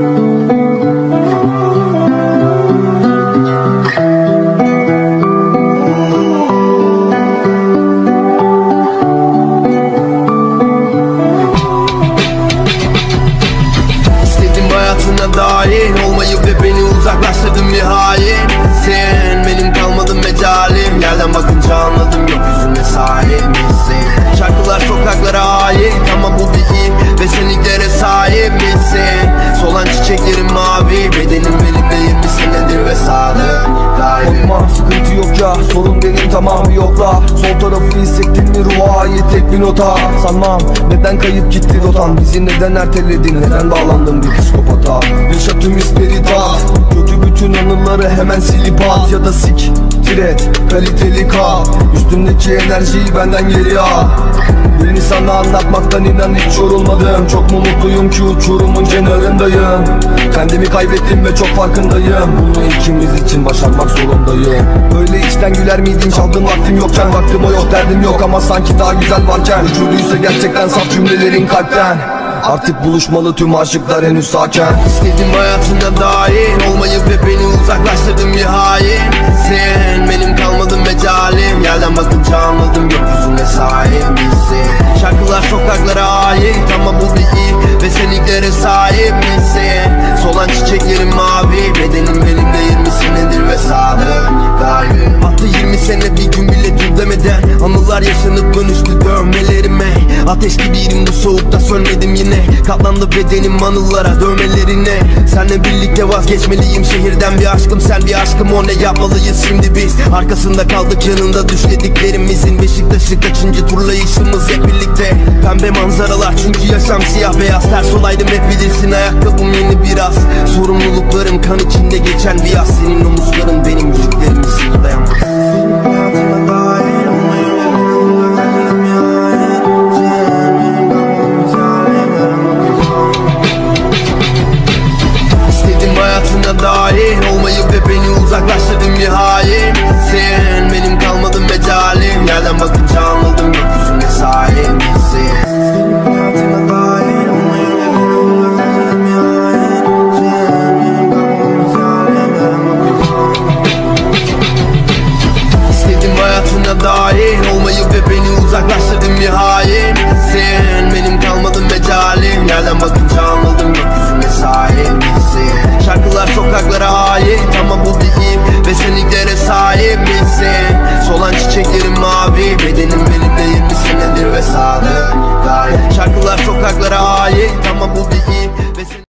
İstedim tarafı hissettin mi ruha ait tek bir nota? Sanmam. Neden kayıp gitti rotan Bizi neden erteledin? Neden bağlandın bir psikopata? Yaşa tüm hisleri tat Kötü bütün anıları hemen silip at. Ya da sik tiret kaliteli kal. Üstümdeki enerjiyi benden geri al Beni sana anlatmaktan inan hiç yorulmadım. Çok mu mutluyum ki uçurumun kenarındayım? Kendimi kaybettim ve çok farkındayım. Bunu ikimiz için başarmak zorundayım. Böyle içten güler miydin? Çaldın vaktim yokken Vaktim o yok derdim yok. Ama sanki daha güzel varken Uçurduysa gerçekten saf cümlelerin kalpten. Artık buluşmalı tüm aşıklar henüz sakin İstedim hayatına dahil olmayı ve beni uzaklaştırdın bir hain. Sen benim kalmadın mecalim. Yerden bakınca anladım gökyüzüne sahip ilklere sahip misin? Solan çiçeklerin mavi Ateş gibiydim bu soğukta sönmedim yine. Katlandı bedenim anılara dövmelerine. Senle birlikte vazgeçmeliyim şehirden bir aşkım. Sen bir aşkım o ne yapmalıyız şimdi biz? Arkasında kaldık yanında düşlediklerimizin Beşiktaş'ı kaçıncı turlayışımız hep birlikte. Pembe manzaralar çünkü yaşam siyah beyaz. Ters olaydım hep bilirsin ayakkabım yeni biraz. Sorumluluklarım kan içinde geçen bir yaz. Senin omuzların benim yüklerimi sırtlayamaz Sen benim kalmadın mecalim Yerden bakınca İstedim hayatına dahil olmayı ve beni uzaklaştırdın bir hain Sen ve sadık Gayet şarkılar sokaklara ait ama bu bir iyi.